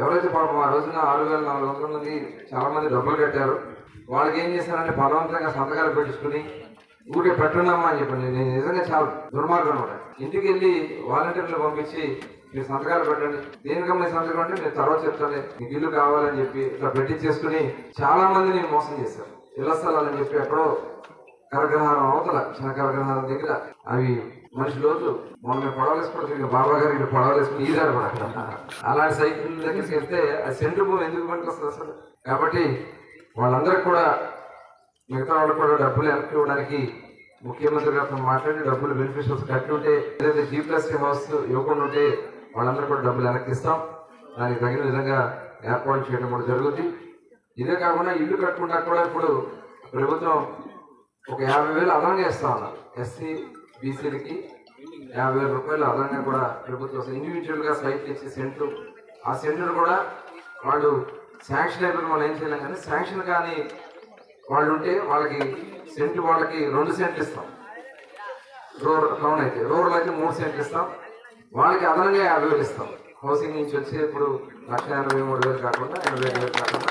ఎవరైతే పాపం ఆ రోజున ఆరు వేల నాలుగు వందల మంది చాలా మంది డబ్బులు కట్టారు వాళ్ళకి ఏం చేశారంటే బలవంతంగా సంతకాలు పెట్టించుకుని ఊరికే పెట్టున్నామా అని చెప్పండి. నేను నిజంగా చాలా దుర్మార్గం కూడా ఇంటికి వెళ్ళి వాలంటీర్లు పంపించి మీరు సంతకాలు పెట్టండి. దేనికమ్మ మీ సంతకం అంటే నేను తర్వాత చెప్తాను మీకు ఇల్లు కావాలని చెప్పి ఇట్లా పెట్టించేసుకుని చాలా మందిని మోసం చేశారు. ఇళ్ళ స్థలాలని చెప్పి ఎక్కడో కరగ్రహారం అవతల చిన్న కరగ్రహారం దగ్గర అవి మనిషి రోజు మొన్న పొడవలు పడవలేసుకుంటే బాబా గారు ఇక్కడ పడవలేసుకుని ఈదారు కూడా అలాంటి సైకిల్ దగ్గరికి వెళ్తే ఆ సెంటర్ భూమి ఎందుకు పనికి వస్తుంది అసలు? కాబట్టి వాళ్ళందరికి కూడా మిగతా వాళ్ళు కూడా డబ్బులు వెనక్కి ఇవ్వడానికి ముఖ్యమంత్రి గారితో మాట్లాడి డబ్బులు బెనిఫిషియల్స్ కట్టి ఉంటే ఏదైతే జీ ప్లస్ హౌస్ ఇవ్వకుండా ఉంటే వాళ్ళందరూ కూడా డబ్బులు వెనక్కి ఇస్తాం. దానికి తగిన విధంగా ఏర్పాటు చేయడం కూడా జరుగుతుంది. ఇదే కాకుండా ఇల్లు కట్టుకుంటా కూడా ఇప్పుడు ప్రభుత్వం ఒక యాభై వేలు అదనంగా ఇస్తా ఉన్నారు. ఎస్సీ బీసీలకి యాభై వేల రూపాయలు అదనంగా కూడా ప్రభుత్వం ఇండివిజువల్గా సైట్లు ఇచ్చి సెంట్లు. ఆ సెంట్లు కూడా వాళ్ళు శాంక్షన్ అయిపోయిన వాళ్ళు ఏం చేయలేం కానీ శాంక్షన్ కానీ వాళ్ళు ఉంటే వాళ్ళకి సెంట్లు వాళ్ళకి రెండు సెంట్లు ఇస్తాం. రూరల్ టౌన్ అయితే రూరల్ అయితే మూడు సెంట్లు ఇస్తాం. వాళ్ళకి అదనంగా యాభై వేలు ఇస్తాం. హౌసింగ్ నుంచి వచ్చి ఇప్పుడు లక్ష ఎనభై మూడు వేలు కాకుండా ఎనభై ఐదు వేలు కాకుండా